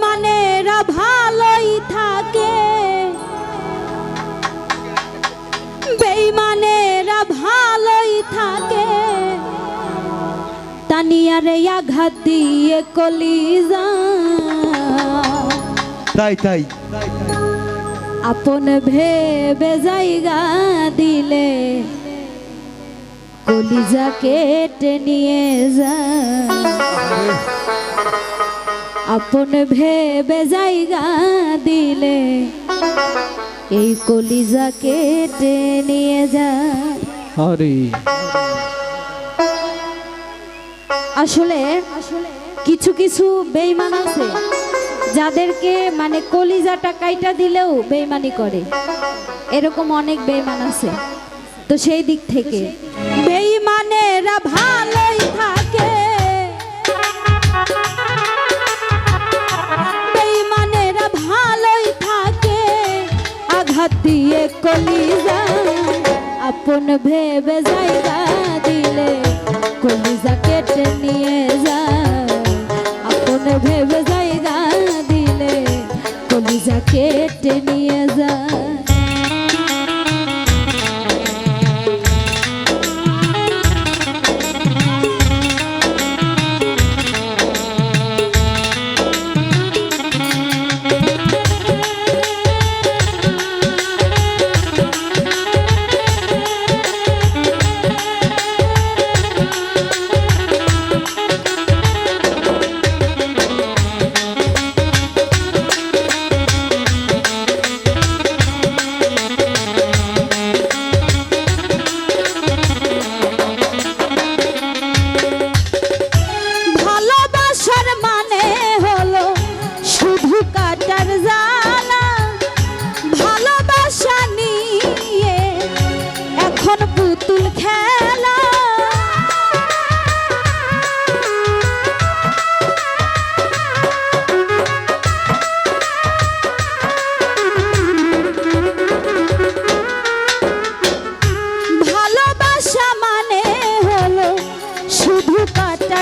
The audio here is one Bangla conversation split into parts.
বেইমানেরা ভালোই থাকে। বেইমানেরা ভালোই থাকে। তানিয়ারে আঘাত দিয়ে কলিজা। তাই তাই। আপন ভেবে জায়গা দিলে কলিজা কেটে নিয়ে যা। আপন ভেবে জায়গা দিলে এই কলিজা কেটে নিয়ে যা আরে। আসলে কিছু কিছু বেইমান আছে যাদেরকে মানে কলিজাটা কাইটা দিলেও বেইমানি করে। এরকম অনেক বেইমান আছে। তো সেই দিক থেকে। বেইমানেরা ভালোই দিয়ে কলিজা, আপন ভেবে জায়গা দিলে কলিজা কেটে নিয়ে যা। আপন ভেবে জায়গা দিলে কলিজা কেটে নিয়ে যা।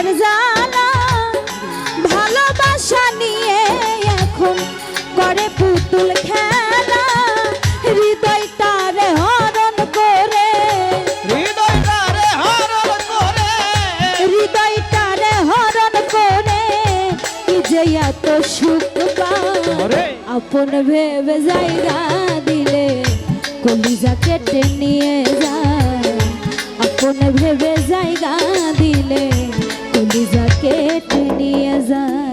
কাটার ভালোবাসা নিয়ে এখন করে পুতুল খেলা। হরণ করে। হৃদয়টারে হরণ করে। হৃদয়টারে হরণ করে। কি যে এত সুখ আপন ভেবে জায়গা দিলে কলিজা কেটে নিয়ে যায়। আপন ভেবে জায়গা দিলে কলিজা কেটে নিয়ে যায়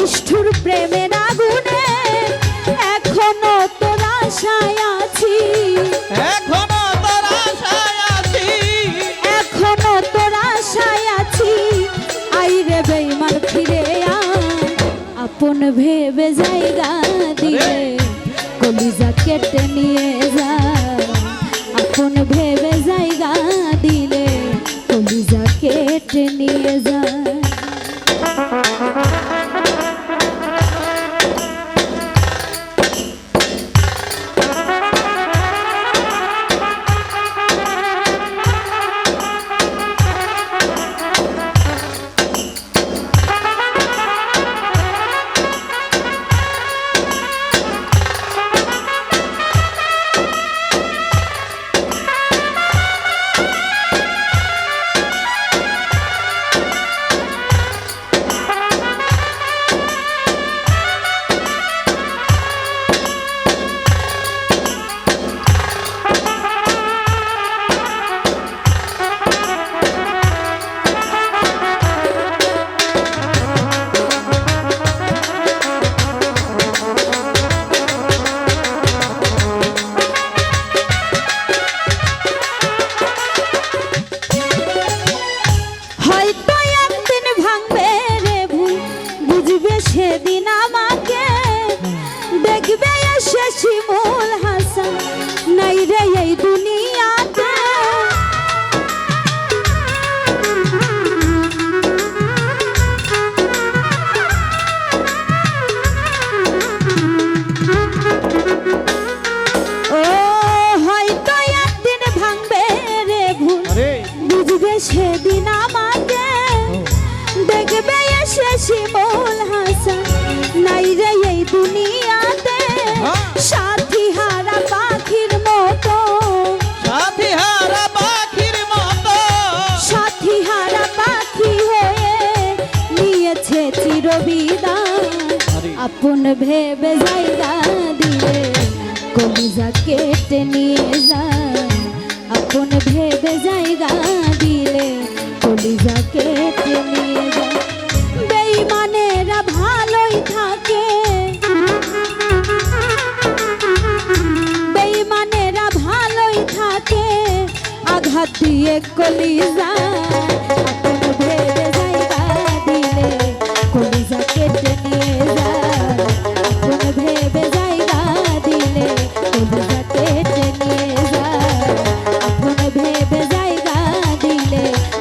নিষ্ঠুর প্রেমের আগুনে এখনও তোর আশায় আছি। এখনও তোর আশায় আছি। এখনও তোর আশায় আছি। আই রে বেইমান ফিরে আপন ভেবে জায়গা দিয়ে কলিজা কেটে নিয়ে আপন ভেবে জায়গা দিয়ে কলিজা কেটে নিয়ে যায় আপন ভেবে জায়গা দিলে কলিজা কেটে নিয়ে যায়। বেইমানেরা ভালোই থাকে, বেইমানেরা ভালোই থাকে, আঘাত দিয়ে কলিজা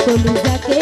চলি যাকে